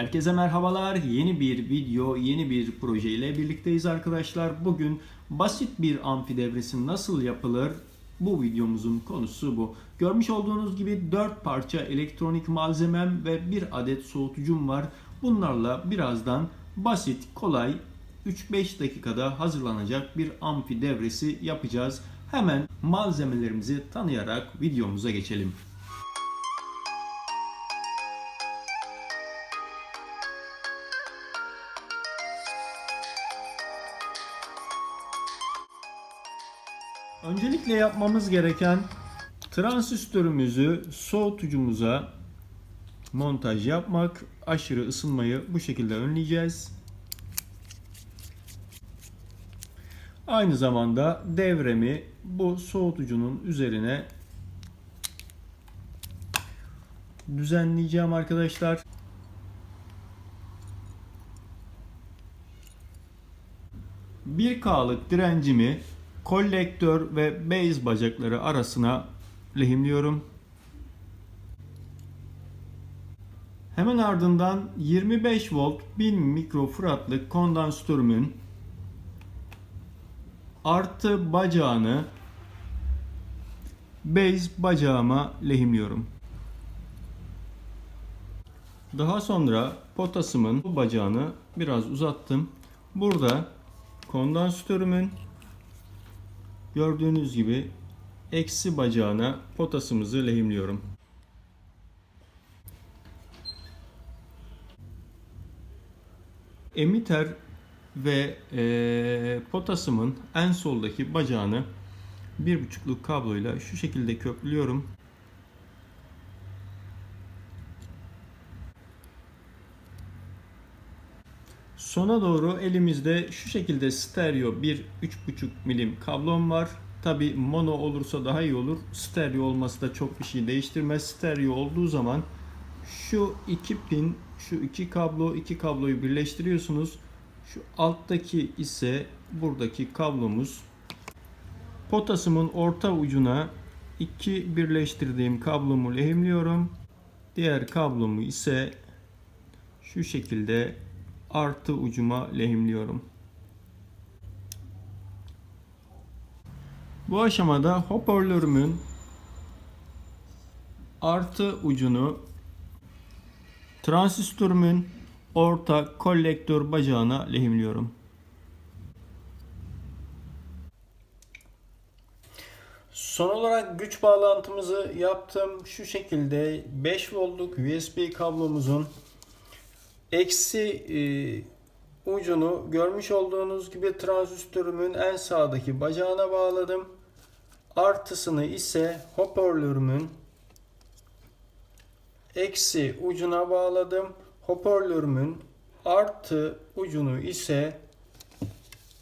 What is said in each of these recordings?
Herkese merhabalar. Yeni bir video, yeni bir proje ile birlikteyiz arkadaşlar. Bugün basit bir amfi devresi nasıl yapılır? Bu videomuzun konusu bu. Görmüş olduğunuz gibi 4 parça elektronik malzemem ve bir adet soğutucum var. Bunlarla birazdan basit, kolay 3-5 dakikada hazırlanacak bir amfi devresi yapacağız. Hemen malzemelerimizi tanıyarak videomuza geçelim. Öncelikle yapmamız gereken transistörümüzü soğutucumuza montaj yapmak. Aşırı ısınmayı bu şekilde önleyeceğiz. Aynı zamanda devremi bu soğutucunun üzerine düzenleyeceğim arkadaşlar. Bir K'lık direncimi kolektör ve base bacakları arasına lehimliyorum. Hemen ardından 25 volt 1000 mikrofaradlık kondansatörümün artı bacağını base bacağıma lehimliyorum. Daha sonra potasımın bu bacağını biraz uzattım. Burada kondansatörümün gördüğünüz gibi eksi bacağına potasımızı lehimliyorum. Emiter ve e, potasımın en soldaki bacağını bir buçukluk kabloyla şu şekilde köprülüyorum. Sona doğru elimizde şu şekilde stereo bir 3.5 milim kablom var. Tabi mono olursa daha iyi olur. Stereo olması da çok bir şey değiştirmez. Stereo olduğu zaman şu iki pin, şu iki kablo, iki kabloyu birleştiriyorsunuz. Şu alttaki ise buradaki kablomuz. Potasımın orta ucuna iki birleştirdiğim kablomu lehimliyorum. Diğer kablomu ise şu şekilde artı ucuma lehimliyorum. Bu aşamada hoparlörümün artı ucunu transistörümün orta kolektör bacağına lehimliyorum. Son olarak güç bağlantımızı yaptım. Şu şekilde 5 voltluk USB kablomuzun eksi e, ucunu görmüş olduğunuz gibi transistörümün en sağdaki bacağına bağladım. Artısını ise hoparlörümün eksi ucuna bağladım. Hoparlörümün artı ucunu ise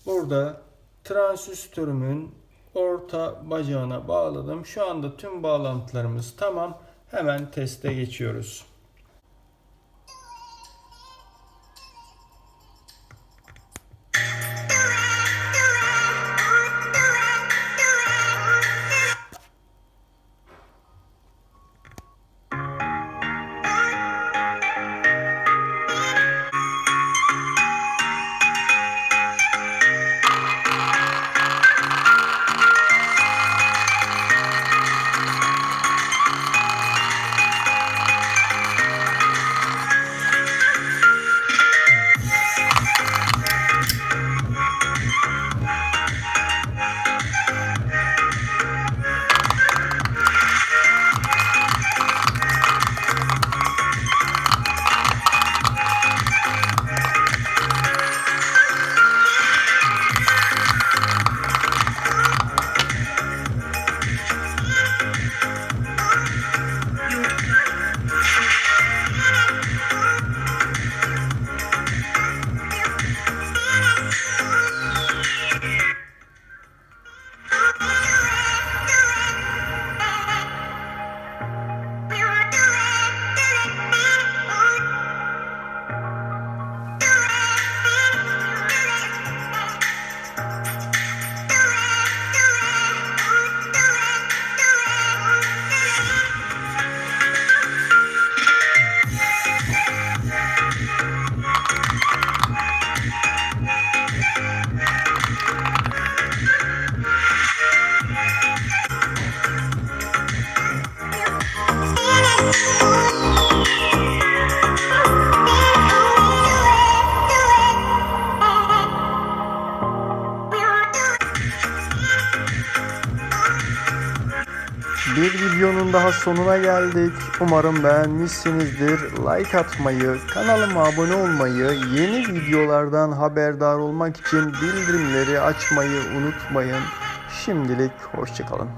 burada transistörümün orta bacağına bağladım. Şu anda tüm bağlantılarımız tamam. Hemen teste geçiyoruz. Bir videonun daha sonuna geldik. Umarım beğenmişsinizdir. Like atmayı, kanalıma abone olmayı, yeni videolardan haberdar olmak için bildirimleri açmayı unutmayın. Şimdilik hoşçakalın.